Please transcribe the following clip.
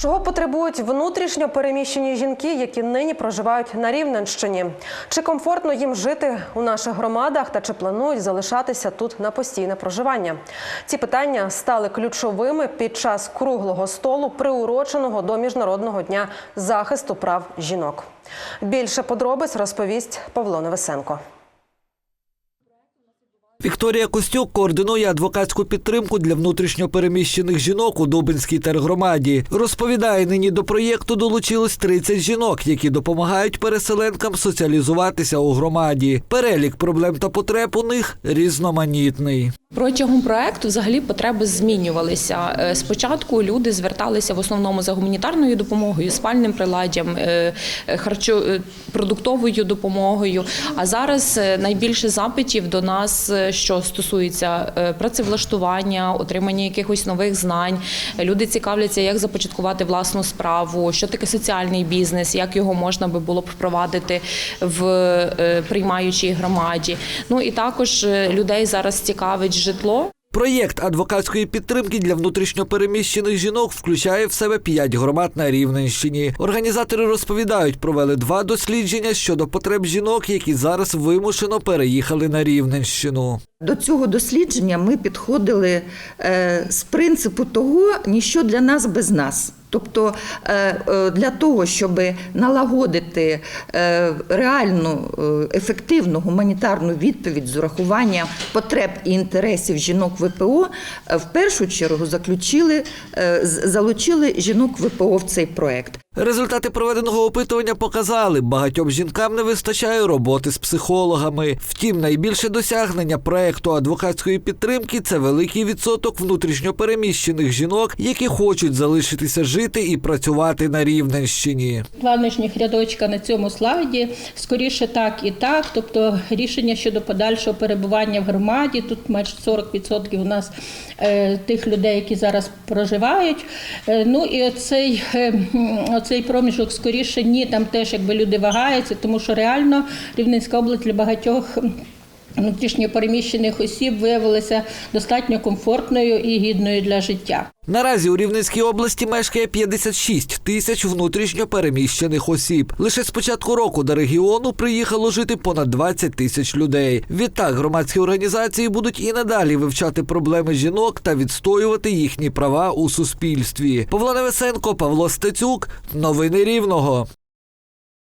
Чого потребують внутрішньо переміщені жінки, які нині проживають на Рівненщині? Чи комфортно їм жити у наших громадах та чи планують залишатися тут на постійне проживання? Ці питання стали ключовими під час круглого столу, приуроченого до міжнародного дня захисту прав жінок. Більше подробиць розповість Павло Невесенко. Вікторія Костюк координує адвокатську підтримку для внутрішньопереміщених жінок у Дубинській тергромаді. Розповідає, нині до проєкту долучилось 30 жінок, які допомагають переселенкам соціалізуватися у громаді. Перелік проблем та потреб у них різноманітний. Протягом проекту взагалі потреби змінювалися. Е, Спочатку люди зверталися в основному за гуманітарною допомогою, спальним приладдям, е, е, харчо продуктовою допомогою. А зараз найбільше запитів до нас, що стосується е, працевлаштування, отримання якихось нових знань. Люди цікавляться, як започаткувати власну справу, що таке соціальний бізнес, як його можна би було б впровадити в е, приймаючій громаді. Ну і також е, людей зараз цікавить житло. Проєкт адвокатської підтримки для внутрішньопереміщених жінок включає в себе п'ять громад на Рівненщині. Організатори розповідають, провели два дослідження щодо потреб жінок, які зараз вимушено переїхали на Рівненщину. До цього дослідження ми підходили е, з принципу того, ніщо для нас без нас. Тобто е, е, для того, щоб налагодити реальну ефективну гуманітарну відповідь з урахуванням потреб і інтересів жінок ВПО, в першу чергу заключили, залучили жінок ВПО в цей проект. Результати проведеного опитування показали, багатьом жінкам не вистачає роботи з психологами. Втім, найбільше досягнення проекту адвокатської підтримки це великий відсоток внутрішньопереміщених жінок, які хочуть залишитися жити і працювати на Рівненщині. Два нижніх рядочка на цьому слайді. Скоріше так і так. Тобто рішення щодо подальшого перебування в громаді. Тут майже 40% у нас е, тих людей, які зараз проживають. Е, ну і оцей, е, м, оцей проміжок скоріше ні, там теж якби люди вагаються, тому що реально Рівненська область для багатьох. Внутрішньопереміщених осіб виявилася достатньо комфортною і гідною для життя. Наразі у Рівненській області мешкає 56 тисяч внутрішньопереміщених осіб. Лише з початку року до регіону приїхало жити понад 20 тисяч людей. Відтак громадські організації будуть і надалі вивчати проблеми жінок та відстоювати їхні права у суспільстві. Павло Невесенко, Павло Стецюк. Новини Рівного.